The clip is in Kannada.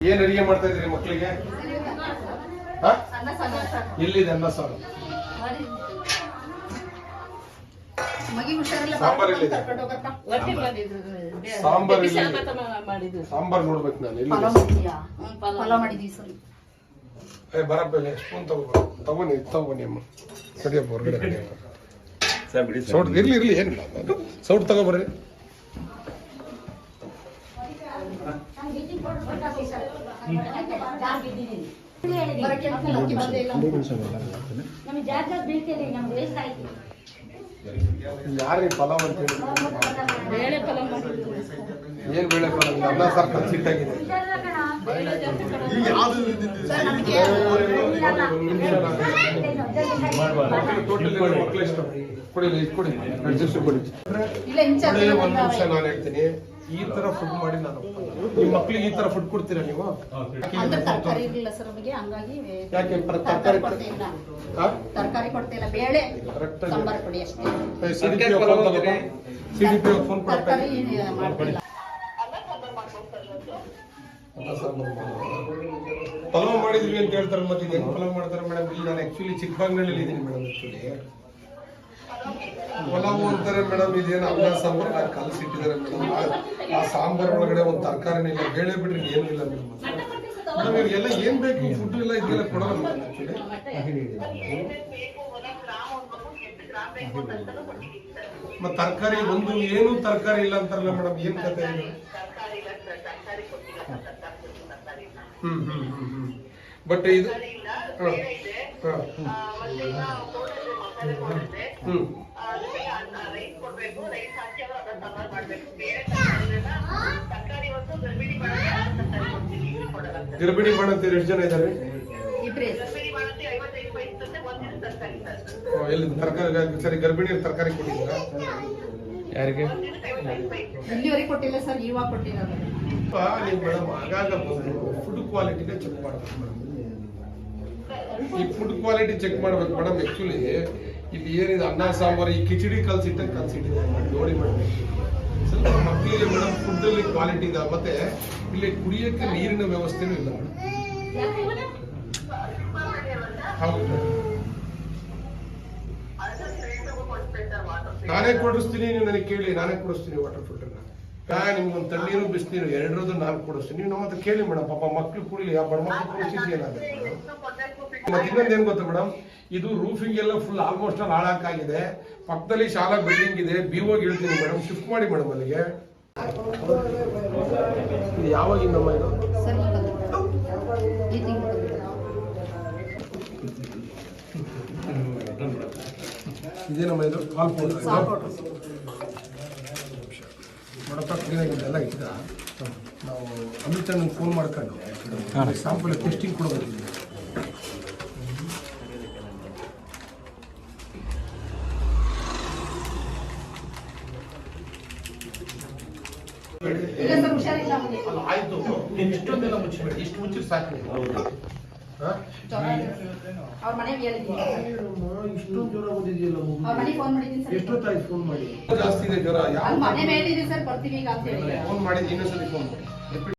ಏನ್ ಅಡಿಗೆ ಮಾಡ್ತಾ ಇದ್ರಿ ಮಕ್ಕಳಿಗೆ? ಎಲ್ಲಿದೆ ಅನ್ನ ಸಾರು? ಸಾಂಬಾರ್ ಎಲ್ಲಿದೆ? ಸಾಂಬಾರ್. ಸಾಂಬಾರ್ ನೋಡ್ಬೇಕು ನಾನು ಎಲ್ಲಿ ಏ ಬರಪ್ಪ ಸ್ಪೂನ್ ತಗೋ ತಗೋನಿ ತಗೋನಿ ಅಮ್ಮ ಸರಿಯಪ್ಪ ಹೊರಗಡೆ ಸೌಟ್ ಇರ್ಲಿ ಇರ್ಲಿ ಏನಿಲ್ಲ. ಅದು ಸೌಟ್ ತಗೋಬರ್ರಿ ಯಾರೀ ಪಲಾವ್ ಅಂತ ಹೇಳಿ ಫಲ ಏನ್ ಬೇಳೆ ಪಲಾವ್ ಅನ್ನ ಸಾರು ಕನ್ಸಿಟ್ಟಾಗಿದೆ ಬೇಳೆ ಜಾಸ್ತಿ ಕಡೆ ಸರ್, ನಮ್ಗೆ ಟೋಟಲ್ ಮಕ್ಕಳು ಎಷ್ಟು ಕೊಡಿ ಇದು ಕೊಡಿ ಅಡ್ಜಸ್ಟ್ ಕೊಡಿ ಇಲ್ಲ ಇನ್ಚಾರ್ಜ್ ನೋಡಿ, ಎಲ್ಲ ಒಂದ್ ನಿಮಿಷ. ನಾನು ಹೇಳ್ತೀನಿ. ಈ ತರ ಫುಡ್ ಮಾಡಿ ನಾನು ನಿಮ್ಮ ಮಕ್ಳಿಗೆ ಈ ತರ ಫುಡ್ ಕೊಡ್ತೀರಾ ನೀವು? ಅಂದ್ರೆ ತರಕಾರಿ ಇರ್ಲಿಲ್ಲ ಸರ್ ನಮಗೆ ಹಂಗಾಗಿ ಯಾಕೆ ತರಕಾರಿ ತರಕಾರಿ ಬೇಳೆ CDPO ಫೋನ್ ತಗೋಪ್ಪ. ಪಲಾವ್ ಮಾಡಿದ್ವಿ ಅಂತ ಹೇಳ್ತಾರೆ ಮತ್ತೆ ಇದೇನು ಹೆಂಗ್ ಪಲಾವ್ ಮಾಡ್ತಾರೆ ಮೇಡಮ್ ಇಲ್ಲಿ, ನಾನು ಆಕ್ಚುಲಿ ಚಿಕ್ಕಬಾಂಗ್ನಲ್ಲಿ ಇದ್ದೀನಿ ಮೇಡಮ್ ಆಕ್ಚುಲಿ ಪಲಾವ್ ಅಂತಾರೆ ಮೇಡಮ್ ಇದೇನು ಅನ್ನ, ಸಾಂಬಾರ್ ನಾನು ಕಲಸಿಟ್ಟಿದ್ದಾರೆ ಮೇಡಮ್ ಆ ಸಾಂಬಾರ್ ಒಳಗಡೆ ಒಂದು ತರಕಾರಿನೇ ಇಲ್ಲ, ಬೇಳೆ ಬಿಡ್ರಿ, ಏನೂ ಇಲ್ಲ ಮೇಡಮ್ ಮೇಡಮ್ ಇವ್ರಿಗೆಲ್ಲ ಏನ್ ಬೇಕು? ಫುಡ್ ಎಲ್ಲ ಇದೆಲ್ಲ ಕೊಡೋಣ ಮೇಡಮ್ ಆಕ್ಚುಲಿ ಮತ್ತೆ ತರಕಾರಿ ಒಂದು, ಏನು ತರಕಾರಿ ಇಲ್ಲ ಅಂತಾರಲ್ಲ ಮೇಡಮ್ ಏನ್ ಕತೆ ಇದು? ಹ್ಮ್ ಹ್ಮ್ ಹ್ಮ್ ಹ್ಮ್. ಬಟ್ ಇದು ಹ, ಹ, ಹ್ಮ್. ಗರ್ಭಿಣಿ ಮಾಡಂತೀರಿ ಎಷ್ಟು ಜನ ಇದ್ದಾರೆ ಎಲ್ಲಿ ತರಕಾರಿ ಸರಿ ಗರ್ಭಿಣಿ ತರಕಾರಿ ಕೊಟ್ಟಿದ್ದೀರಾ? ಯಾರಿಗೆ? ಇಲ್ಲಿವರೆಗೆ ಕೊಟ್ಟಿಲ್ಲ ಸರ್ ಇವಾಗ ಕೊಟ್ಟಿರೋದು ನೀವು ಮೇಡಮ್ ಆಗಾಗ ಫುಡ್ ಕ್ವಾಲಿಟಿನ ಚೆಕ್ ಮಾಡಬೇಕು ಮೇಡಮ್. ಈ ಫುಡ್ ಕ್ವಾಲಿಟಿ ಚೆಕ್ ಮಾಡ್ಬೇಕು ಮೇಡಮ್ ಆಕ್ಚುಲಿ ಇಲ್ಲಿ ಏನಿದೆ ಅನ್ನ ಸಾಂಬಾರು ಈ ಕಿಚಡಿ ಕಲ್ಸಿಟ್ಟ ಕಲ್ಸಿಟ್ಟಿದೆ ನೋಡಿ ಮೇಡಮ್. ಸ್ವಲ್ಪ ಮಕ್ಕಳಿಗೆ ಮೇಡಮ್ ಫುಡ್ ಅಲ್ಲಿ ಕ್ವಾಲಿಟಿ ಇದೆ ಮತ್ತೆ ಇಲ್ಲಿ ಕುಡಿಯಕ್ಕೆ ನೀರಿನ ವ್ಯವಸ್ಥೆನೂ ಇಲ್ಲ ಮೇಡಮ್. ಹೌದು. ನಾನೇ ಕೊಡಿಸ್ತೀನಿ, ನೀವು ನನಗೆ ಕೇಳಿ, ನಾನೇ ಕೊಡಿಸ್ತೀನಿ ವಾಟರ್ ಫಿಲ್ಟರ್ನ ಯಾ ನಿಮ್ಗೊಂದು ತಣ್ಣೀರು, ಬಿಸಿನೀರು, ಎರಡರದ್ದು ನಾನು ಕೊಡಿಸ್ತೀನಿ. ನೀವು ನಮ್ಮ ಹತ್ರ ಕೇಳಿ ಮೇಡಮ್ ಪಾಪ ಮಕ್ಳು ಕುಡಿಲಿ, ಆ ಬಡ ಮಕ್ಳು ಪರಿಸ್ಥಿತಿ ಏನಾಗುತ್ತೆ ಮತ್ತೆ ಗೊತ್ತಾ ಮೇಡಮ್ ಇದು ರೂಫಿಂಗ್ ಎಲ್ಲ ಫುಲ್ ಆಲ್ಮೋಸ್ಟ್ ಆಲ್ ಹಾಳಾಕಾಗಿದೆ. ಪಕ್ಕದಲ್ಲಿ ಶಾಲಾ ಬಿಲ್ಡಿಂಗ್ ಇದೆ. ಬಿಒಗೆ ಹೇಳ್ತೀನಿ ಮೇಡಮ್ ಶಿಫ್ಟ್ ಮಾಡಿ ಮೇಡಮ್ ಅಲ್ಲಿಗೆ. ಯಾವಾಗಿಂದಮ್ಮ ಇದು ಸರ್ ಈಗ ಬಂದಿದ್ದು. ಈ ತಿಂಗಳು ಇದೇನಮ್ಮ ಇದು? ಕಾಲ್ ಪೌಡರ್ ನೋಡಪ್ಪ ಕ್ಲೀನಾಗಿ ಎಲ್ಲ ಇದ್ದ ನಾವು ಅಮಿತ್ ಅಣ್ಣಂಗೆ ಫೋನ್ ಮಾಡ್ಕೊಂಡು ಸ್ಯಾಂಪಲ್ ಟೆಸ್ಟಿಂಗ್ ಕೊಡಬೇಕು. ಆಯ್ತು. ನೀನು ಇಷ್ಟೊಂದೆಲ್ಲ ಮುಚ್ಚಬೇಡಿ ಇಷ್ಟು ಮುಚ್ಚಿದ್ರೆ ಸಾಕು. ಅವ್ರ ಮನೆಗೆ ಹೇಳಿದ್ದೀನಿ ಇಷ್ಟು ಇಷ್ಟೊಂದು ಜ್ವರ ಬಂದಿದೆಯಲ್ಲ ಅವ್ರ ಮನೆಗೆ ಫೋನ್ ಮಾಡಿದ್ದೀನಿ ಸರ್. ಎಷ್ಟೊತ್ತಾಯ್ತು ಫೋನ್ ಮಾಡಿ? ಜಾಸ್ತಿ ಇದೆ ಜ್ವರ ಅಲ್ಲಿ ಮನೆ ಮೇಲೆ ಸರ್ ಬರ್ತೀವಿ ಈಗ ಅಂತ ಹೇಳಿ. ಫೋನ್ ಮಾಡಿದ್ದೀನಿ ಇನ್ನೊಂದ್ಸಲಿ ಫೋನ್ ಮಾಡಿ.